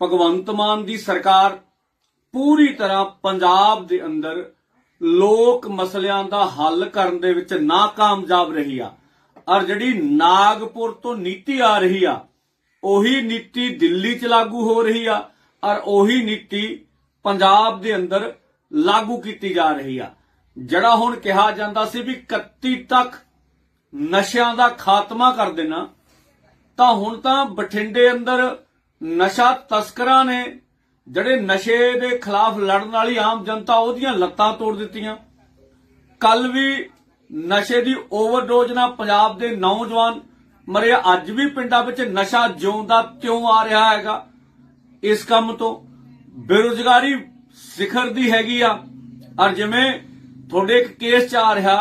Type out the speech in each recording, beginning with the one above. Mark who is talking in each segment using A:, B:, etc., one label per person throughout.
A: ਭਗਵੰਤ ਮਾਨ ਦੀ ਸਰਕਾਰ ਪੂਰੀ ਤਰ੍ਹਾਂ ਪੰਜਾਬ ਦੇ ਅੰਦਰ ਲੋਕ ਮਸਲਿਆਂ ਦਾ ਹੱਲ ਕਰਨ ਦੇ ਵਿੱਚ ਨਾਕਾਮਯਾਬ ਰਹੀ ਆ। ਔਰ ਜਿਹੜੀ ਨਾਗਪੁਰ ਤੋਂ ਨੀਤੀ ਆ ਰਹੀ ਆ, ਉਹੀ ਨੀਤੀ ਦਿੱਲੀ 'ਚ ਲਾਗੂ ਹੋ ਰਹੀ ਆ ਔਰ ਉਹੀ ਨੀਤੀ ਪੰਜਾਬ ਦੇ ਅੰਦਰ ਲਾਗੂ ਕੀਤੀ ਜਾ ਰਹੀ ਆ। ਜਿਹੜਾ ਹੁਣ ਕਿਹਾ ਜਾਂਦਾ ਸੀ ਵੀ 31 ਤੱਕ ਨਸ਼ਿਆਂ ਦਾ ਖਾਤਮਾ ਕਰ ਦੇਣਾ, ਤਾਂ ਹੁਣ ਤਾਂ ਬਠਿੰਡੇ ਅੰਦਰ ਨਸ਼ਾ ਤਸਕਰਾਂ ਨੇ ਜਿਹੜੇ ਨਸ਼ੇ ਦੇ ਖਿਲਾਫ ਲੜਨ ਵਾਲੀ ਆਮ ਜਨਤਾ ਉਹਦੀਆਂ ਲੱਤਾਂ ਤੋੜ ਦਿੱਤੀਆਂ। ਕੱਲ ਵੀ ਨਸ਼ੇ ਦੀ ਓਵਰਡੋਜ਼ ਨਾਲ ਪੰਜਾਬ ਦੇ ਨੌਜਵਾਨ ਮਰੇ ਅੱਜ ਵੀ ਪਿੰਡਾਂ ਵਿੱਚ ਨਸ਼ਾ ਜਿਉਂਦਾ ਤਿਉਂ ਆ ਰਿਹਾ ਹੈਗਾ। ਇਸ ਕੰਮ ਤੋਂ ਬੇਰੁਜ਼ਗਾਰੀ ਸਿਖਰ ਦੀ ਹੈਗੀ ਆ। ਔਰ ਜਿਵੇਂ ਤੁਹਾਡੇ ਇੱਕ ਕੇਸ ਚ ਆ ਰਿਹਾ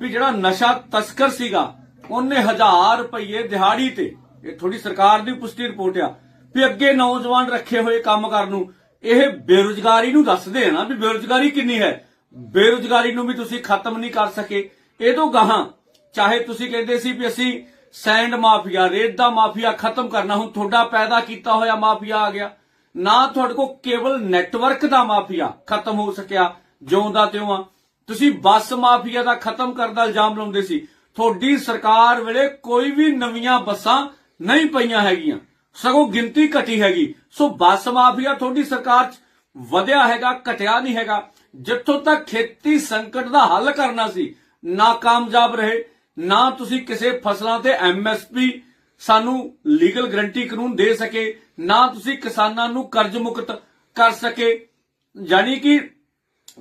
A: ਵੀ ਜਿਹੜਾ ਨਸ਼ਾ ਤਸਕਰ ਸੀਗਾ, ਉਹਨੇ ਹਜ਼ਾਰ ਰੁਪਏ ਦਿਹਾੜੀ ਤੇ, ਇਹ ਥੋੜੀ ਸਰਕਾਰ ਦੀ ਪੁਸ਼ਟੀ ਰਿਪੋਰਟ ਆ ਵੀ ਅੱਗੇ ਨੌਜਵਾਨ ਰੱਖੇ ਹੋਏ ਕੰਮ ਕਰਨ ਨੂੰ, ਇਹ ਬੇਰੁਜ਼ਗਾਰੀ ਨੂੰ ਦੱਸਦੇ ਆ ਨਾ ਵੀ ਬੇਰੁਜ਼ਗਾਰੀ ਕਿੰਨੀ ਹੈ। ਬੇਰੁਜ਼ਗਾਰੀ ਨੂੰ ਵੀ ਤੁਸੀਂ ਖਤਮ ਨਹੀਂ ਕਰ ਸਕੇ। ਇਹ ਤੋਂ ਗਾਹਾਂ, ਚਾਹੇ ਤੁਸੀਂ ਕਹਿੰਦੇ ਸੀ ਵੀ ਅਸੀਂ ਸੈਂਡ ਮਾਫੀਆ, ਰੇਤ ਦਾ ਮਾਫੀਆ ਖਤਮ ਕਰਨਾ, ਹੁਣ ਤੁਹਾਡਾ ਪੈਦਾ ਕੀਤਾ ਹੋਇਆ ਮਾਫੀਆ ਆ ਗਿਆ। ਨਾ ਤੁਹਾਡੇ ਕੋਲ ਕੇਵਲ ਨੈਟਵਰਕ ਦਾ ਮਾਫੀਆ ਖਤਮ ਹੋ ਸਕਿਆ, ਜਿਉਂਦਾ ਤਿਉਂ ਆ। ਤੁਸੀਂ ਬੱਸ ਮਾਫੀਆ ਦਾ ਖਤਮ ਕਰਨ ਦਾ ਇਲਜ਼ਾਮ ਲਾਉਂਦੇ ਸੀ। ਤੁਹਾਡੀ ਸਰਕਾਰ ਵੇਲੇ ਕੋਈ ਵੀ ਨਵੀਆਂ ਬੱਸਾਂ ਨਹੀਂ ਪਈਆਂ ਹੈਗੀਆਂ। ਸਗੋਂ ਗਿਣਤੀ ਘਟੀ ਹੈਗੀ। ਸੋ ਬੱਸ ਮਾਫੀਆ ਤੁਹਾਡੀ ਸਰਕਾਰ 'ਚ ਵਧਿਆ ਹੈਗਾ, ਘਟਿਆ ਨਹੀਂ ਹੈਗਾ। ਜਿੱਥੋਂ ਤੱਕ ਖੇਤੀ ਸੰਕਟ ਦਾ ਹੱਲ ਕਰਨਾ ਸੀ, ਨਾਕਾਮਯਾਬ ਰਹੇ। ਨਾ ਤੁਸੀਂ ਕਿਸੇ ਫਸਲਾਂ ਤੇ ਐਮਐਸਪੀ ਸਾਨੂੰ ਲੀਗਲ ਗਰੰਟੀ ਕਾਨੂੰਨ ਦੇ ਸਕੇ, ਨਾ ਤੁਸੀਂ ਕਿਸਾਨਾਂ ਨੂੰ ਕਰਜ਼ ਮੁਕਤ ਕਰ ਸਕੇ। ਯਾਨੀ ਕਿ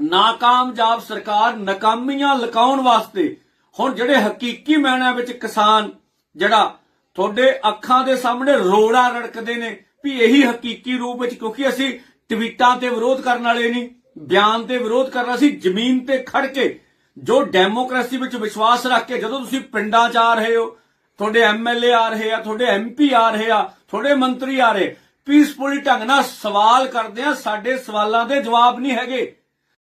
A: ਨਾਕਾਮਯਾਬ ਸਰਕਾਰ ਨਕਾਮੀਆਂ ਲਕਾਉਣ ਵਾਸਤੇ ਹੁਣ ਜਿਹੜੇ ਹਕੀਕੀ ਮਾਇਨਿਆਂ ਵਿੱਚ ਕਿਸਾਨ ਜਿਹੜਾ ਤੁਹਾਡੇ ਅੱਖਾਂ ਦੇ ਸਾਹਮਣੇ ਰੋੜਾ ਰੜਕਦੇ ਨੇ ਵੀ ਇਹੀ ਹਕੀਕੀ ਰੂਪ ਵਿੱਚ ਕਿਉਂਕਿ ਅਸੀਂ ਟਵੀਟਾਂ ਤੇ ਵਿਰੋਧ ਕਰਨ ਵਾਲੇ ਨਹੀਂ, ਬਿਆਨ ਤੇ ਵਿਰੋਧ ਕਰਨਾ ਸੀ, ਜ਼ਮੀਨ ਤੇ ਖੜ ਕੇ। ਜੋ ਡੈਮੋਕ੍ਰੇਸੀ ਵਿੱਚ ਵਿਸ਼ਵਾਸ ਰੱਖ ਕੇ ਜਦੋਂ ਤੁਸੀਂ ਪਿੰਡਾਂ 'ਚ ਆ ਰਹੇ ਹੋ, ਤੁਹਾਡੇ ਐਮਐਲਏ ਆ ਰਹੇ ਆ, ਤੁਹਾਡੇ ਐਮਪੀ ਆ ਰਹੇ ਆ, ਤੁਹਾਡੇ ਮੰਤਰੀ ਆ ਰਹੇ, ਪੀਸਫੁਲੀ ਢੰਗ ਨਾਲ ਸਵਾਲ ਕਰਦੇ ਆ, ਸਾਡੇ ਸਵਾਲਾਂ ਦੇ ਜਵਾਬ ਨਹੀਂ ਹੈਗੇ।